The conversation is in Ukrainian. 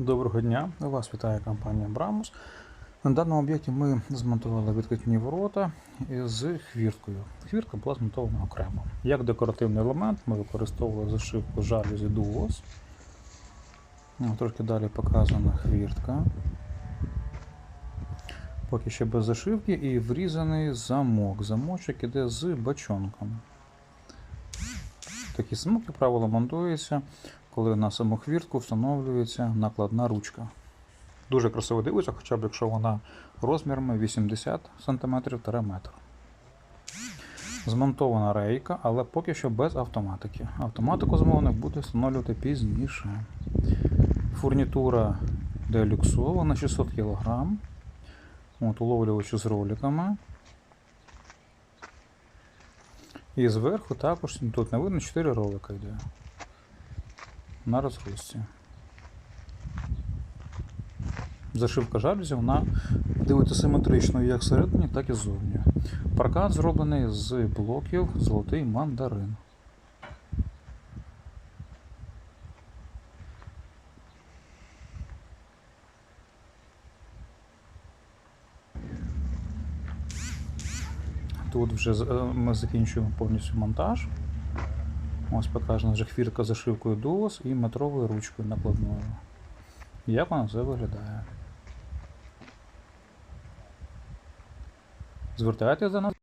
Доброго дня! Вас вітає компанія Брамус. На даному об'єкті ми змонтували відкритні ворота з хвірткою. Хвіртка була змонтована окремо. Як декоративний елемент ми використовували зашивку жалюзі Duos. Ну, Трошки далі показана хвіртка. Поки ще без зашивки і врізаний замок. Замочок іде з бачонком. Такі замок, як правило, монтується, коли на саму хвіртку встановлюється накладна ручка. Дуже красиво дивиться, хоча б якщо вона розмірами 80 см метр. Змонтована рейка, але поки що без автоматики. Автоматику замовник буде встановлювати пізніше. Фурнітура делюксована 600 кг. От, уловлювачі з роликами. І зверху також тут не видно 4 ролика йде. На розгрузці. Зашивка жалюзі, вона дивиться симетрично як всередині, так і ззовні. Паркан зроблений з блоків золотий мандарин. Тут вже е, ми закінчуємо повністю монтаж. Ось покажена вже хвірка з зашивкою дуос і метровою ручкою накладною. Як вона все виглядає? Звертайтеся до нас.